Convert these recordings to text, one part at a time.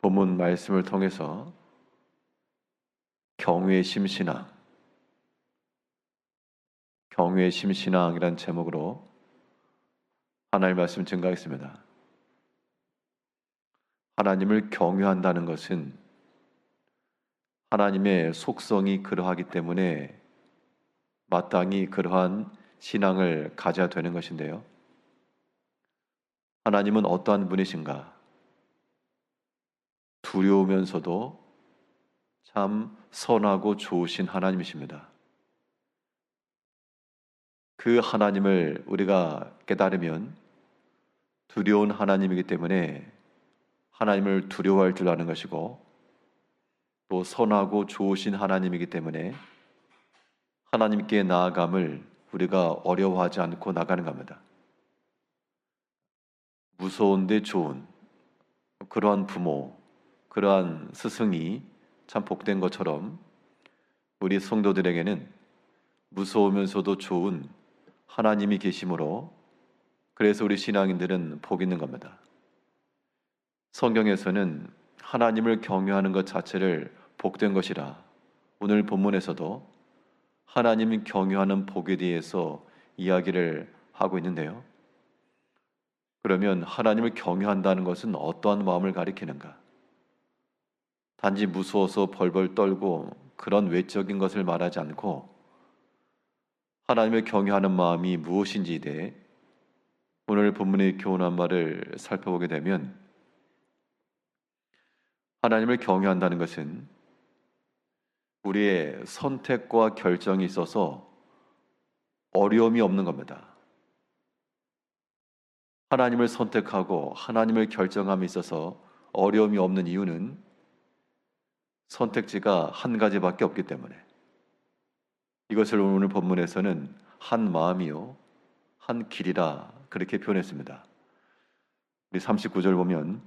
본문 말씀을 통해서 경외의 심신앙, 경외의 심신앙이란 제목으로 하나님 말씀 증가하겠습니다. 하나님을 경외한다는 것은 하나님의 속성이 그러하기 때문에 마땅히 그러한 신앙을 가져야 되는 것인데요. 하나님은 어떠한 분이신가? 두려우면서도 참 선하고 좋으신 하나님이십니다. 그 하나님을 우리가 깨달으면 두려운 하나님이기 때문에 하나님을 두려워할 줄 아는 것이고 또 선하고 좋으신 하나님이기 때문에 하나님께 나아감을 우리가 어려워하지 않고 나가는 겁니다. 무서운데 좋은 그러한 부모, 그러한 스승이 참 복된 것처럼 우리 성도들에게는 무서우면서도 좋은 하나님이 계심으로 그래서 우리 신앙인들은 복 있는 겁니다. 성경에서는 하나님을 경외하는 것 자체를 복된 것이라 오늘 본문에서도 하나님 경외하는 복에 대해서 이야기를 하고 있는데요. 그러면 하나님을 경외한다는 것은 어떠한 마음을 가리키는가? 단지 무서워서 벌벌 떨고 그런 외적인 것을 말하지 않고 하나님을 경외하는 마음이 무엇인지에 대해 오늘 본문의 교훈한 말을 살펴보게 되면 하나님을 경외한다는 것은 우리의 선택과 결정이 있어서 어려움이 없는 겁니다. 하나님을 선택하고 하나님을 결정함에 있어서 어려움이 없는 이유는 선택지가 한 가지밖에 없기 때문에 이것을 오늘 본문에서는 한 마음이요 한 길이라 그렇게 표현했습니다. 우리 39절 보면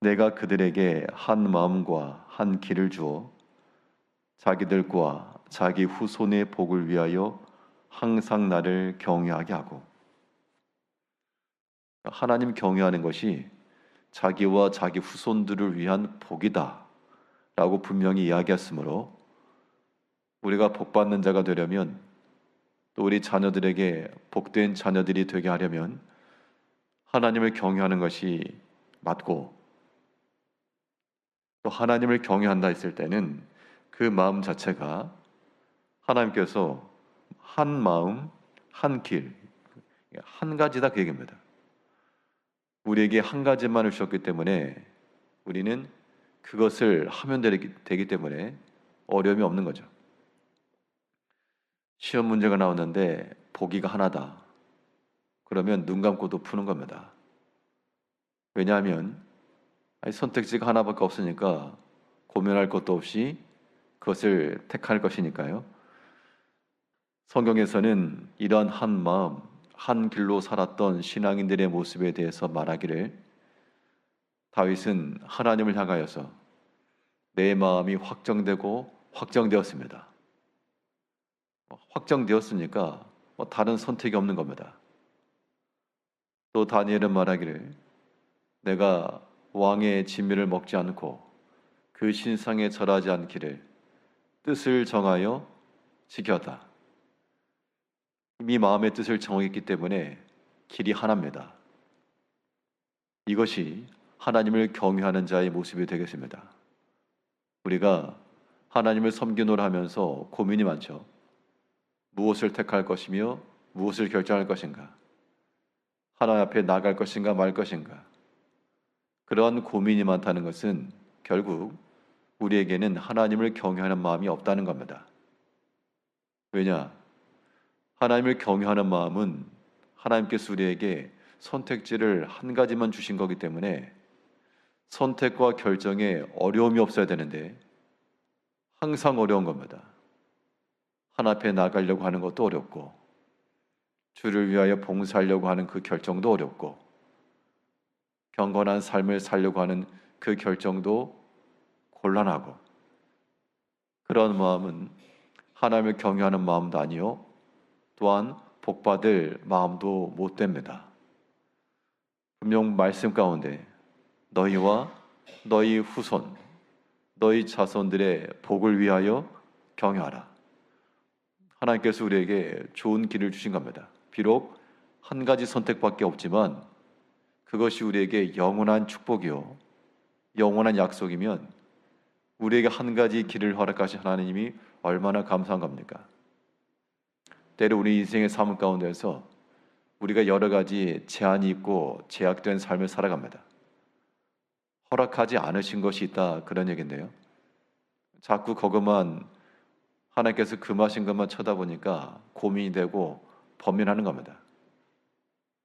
내가 그들에게 한 마음과 한 길을 주어 자기들과 자기 후손의 복을 위하여 항상 나를 경외하게 하고 하나님 경외하는 것이 자기와 자기 후손들을 위한 복이다 라고 분명히 이야기했으므로 우리가 복받는 자가 되려면 또 우리 자녀들에게 복된 자녀들이 되게 하려면 하나님을 경외하는 것이 맞고 또 하나님을 경외한다 했을 때는 그 마음 자체가 하나님께서 한 마음, 한 길, 한 가지다 그 얘기입니다. 우리에게 한 가지만을 주셨기 때문에 우리는 그것을 하면 되기 때문에 어려움이 없는 거죠. 시험 문제가 나왔는데 보기가 하나다. 그러면 눈 감고도 푸는 겁니다. 왜냐하면 선택지가 하나밖에 없으니까 고민할 것도 없이 그것을 택할 것이니까요. 성경에서는 이러한 한 마음, 한 길로 살았던 신앙인들의 모습에 대해서 말하기를 다윗은 하나님을 향하여서 내 마음이 확정되고 확정되었습니다. 확정되었으니까 뭐 다른 선택이 없는 겁니다. 또 다니엘은 말하기를 내가 왕의 진미를 먹지 않고 그 신상에 절하지 않기를 뜻을 정하여 지켰다. 이미 마음의 뜻을 정했기 때문에 길이 하나입니다. 이것이 하나님을 경외하는 자의 모습이 되겠습니다. 우리가 하나님을 섬기노라 하면서 고민이 많죠. 무엇을 택할 것이며 무엇을 결정할 것인가? 하나님 앞에 나갈 것인가 말 것인가? 그러한 고민이 많다는 것은 결국 우리에게는 하나님을 경외하는 마음이 없다는 겁니다. 왜냐? 하나님을 경외하는 마음은 하나님께서 우리에게 선택지를 한 가지만 주신 거기 때문에 선택과 결정에 어려움이 없어야 되는데 항상 어려운 겁니다. 하나 앞에 나가려고 하는 것도 어렵고 주를 위하여 봉사하려고 하는 그 결정도 어렵고 경건한 삶을 살려고 하는 그 결정도 곤란하고 그런 마음은 하나님을 경외하는 마음도 아니요 또한 복받을 마음도 못 됩니다. 분명 말씀 가운데 너희와 너희 후손, 너희 자손들의 복을 위하여 경유하라. 하나님께서 우리에게 좋은 길을 주신 겁니다. 비록 한 가지 선택밖에 없지만 그것이 우리에게 영원한 축복이요. 영원한 약속이면 우리에게 한 가지 길을 허락하신 하나님이 얼마나 감사한 겁니까? 때로 우리 인생의 삶 가운데서 우리가 여러 가지 제한이 있고 제약된 삶을 살아갑니다. 허락하지 않으신 것이 있다 그런 얘기인데요. 자꾸 그것만 하나님께서 금하신 것만 쳐다보니까 고민이 되고 범민하는 겁니다.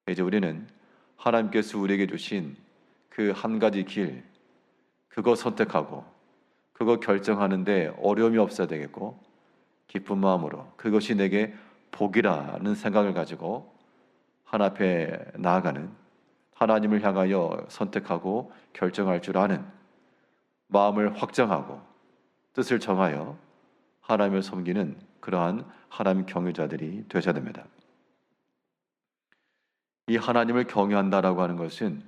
이제 우리는 하나님께서 우리에게 주신 그 한 가지 길, 그거 선택하고 그거 결정하는데 어려움이 없어야 되겠고 기쁜 마음으로 그것이 내게 복이라는 생각을 가지고 하나 앞에 나아가는 하나님을 향하여 선택하고 결정할 줄 아는 마음을 확정하고 뜻을 정하여 하나님을 섬기는 그러한 하나님 경유자들이 되셔야 됩니다. 이 하나님을 경유한다라고 하는 것은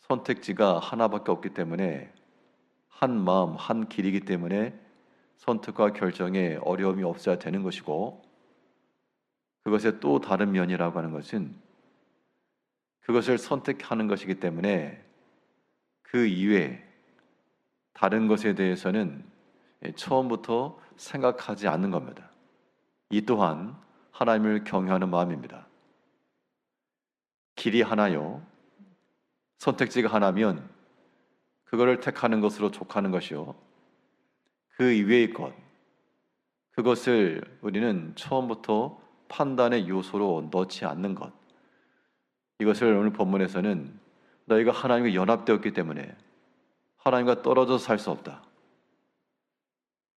선택지가 하나밖에 없기 때문에 한 마음, 한 길이기 때문에 선택과 결정에 어려움이 없어야 되는 것이고 그것의 또 다른 면이라고 하는 것은 그것을 선택하는 것이기 때문에 그 이외에 다른 것에 대해서는 처음부터 생각하지 않는 겁니다. 이 또한 하나님을 경외하는 마음입니다. 길이 하나요. 선택지가 하나면 그거를 택하는 것으로 족하는 것이요. 그 이외의 것, 그것을 우리는 처음부터 판단의 요소로 넣지 않는 것. 이것을 오늘 본문에서는 너희가 하나님과 연합되었기 때문에 하나님과 떨어져서 살 수 없다.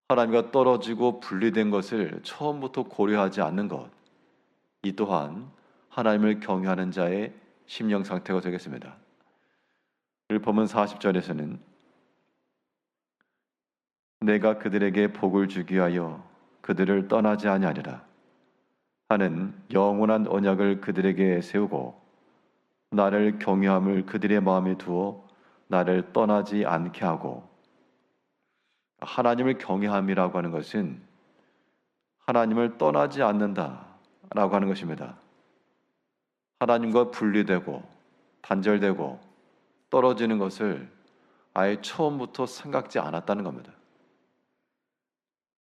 하나님과 떨어지고 분리된 것을 처음부터 고려하지 않는 것. 이 또한 하나님을 경외하는 자의 심령 상태가 되겠습니다. 오늘 본문 40절에서는 내가 그들에게 복을 주기 위하여 그들을 떠나지 아니하리라 하는 영원한 언약을 그들에게 세우고 나를 경외함을 그들의 마음에 두어 나를 떠나지 않게 하고 하나님을 경외함이라고 하는 것은 하나님을 떠나지 않는다라고 하는 것입니다. 하나님과 분리되고 단절되고 떨어지는 것을 아예 처음부터 생각지 않았다는 겁니다.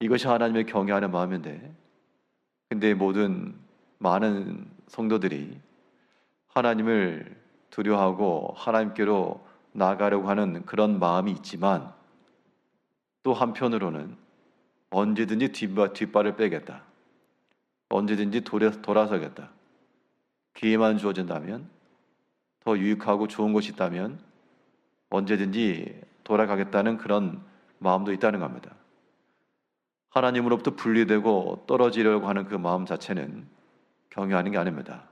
이것이 하나님의 경외하는 마음인데, 근데 모든 많은 성도들이 하나님을 두려워하고 하나님께로 나아가려고 하는 그런 마음이 있지만 또 한편으로는 언제든지 뒷발, 뒷발을 빼겠다. 언제든지 돌아서겠다. 기회만 주어진다면 더 유익하고 좋은 것이 있다면 언제든지 돌아가겠다는 그런 마음도 있다는 겁니다. 하나님으로부터 분리되고 떨어지려고 하는 그 마음 자체는 경외하는 게 아닙니다.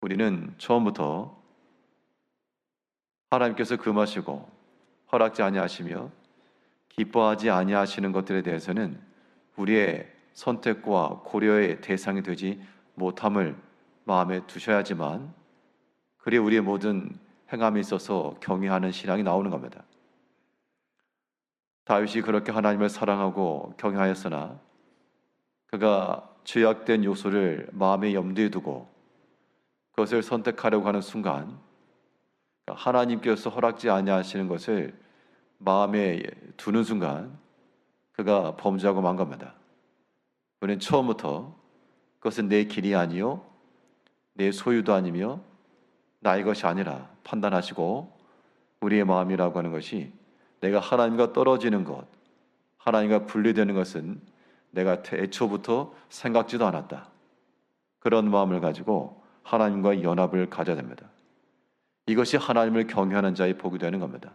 우리는 처음부터 하나님께서 금하시고 허락지 아니하시며 기뻐하지 아니하시는 것들에 대해서는 우리의 선택과 고려의 대상이 되지 못함을 마음에 두셔야지만 그리 우리의 모든 행함에 있어서 경외하는 신앙이 나오는 겁니다. 다윗이 그렇게 하나님을 사랑하고 경외하였으나 그가 죄악된 요소를 마음의 염두에 두고 그것을 선택하려고 하는 순간 하나님께서 허락지 아니하시는 것을 마음에 두는 순간 그가 범죄하고 만 겁니다. 우리는 처음부터 그것은 내 길이 아니요 내 소유도 아니며 나의 것이 아니라 판단하시고 우리의 마음이라고 하는 것이 내가 하나님과 떨어지는 것, 하나님과 분리되는 것은 내가 애초부터 생각지도 않았다. 그런 마음을 가지고 하나님과 연합을 가져야 됩니다. 이것이 하나님을 경외하는 자의 복이 되는 겁니다.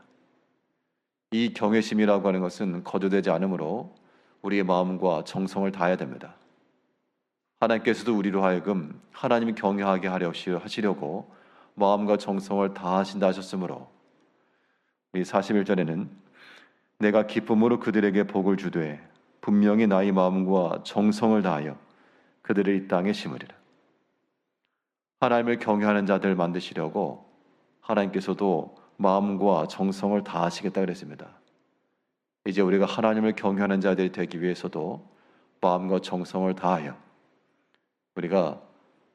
이 경외심이라고 하는 것은 거두되지 않으므로 우리의 마음과 정성을 다해야 됩니다. 하나님께서도 우리로 하여금 하나님을 경외하게 하려 하시려고 마음과 정성을 다하신다 하셨으므로 이 41절에는 내가 기쁨으로 그들에게 복을 주되 분명히 나의 마음과 정성을 다하여 그들을 이 땅에 심으리라. 하나님을 경외하는 자들 만드시려고 하나님께서도 마음과 정성을 다하시겠다 그랬습니다. 이제 우리가 하나님을 경외하는 자들이 되기 위해서도 마음과 정성을 다하여 우리가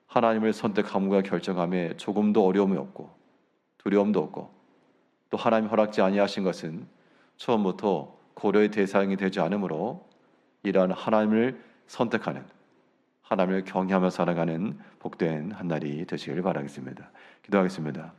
하나님을 선택함과 결정함에 조금도 어려움이 없고 두려움도 없고 또 하나님 허락지 아니하신 것은 처음부터 고려의 대상이 되지 않으므로 이러한 하나님을 선택하는 하나님을 경외하며 살아가는 복된 한 날이 되시길 바라겠습니다. 기도하겠습니다.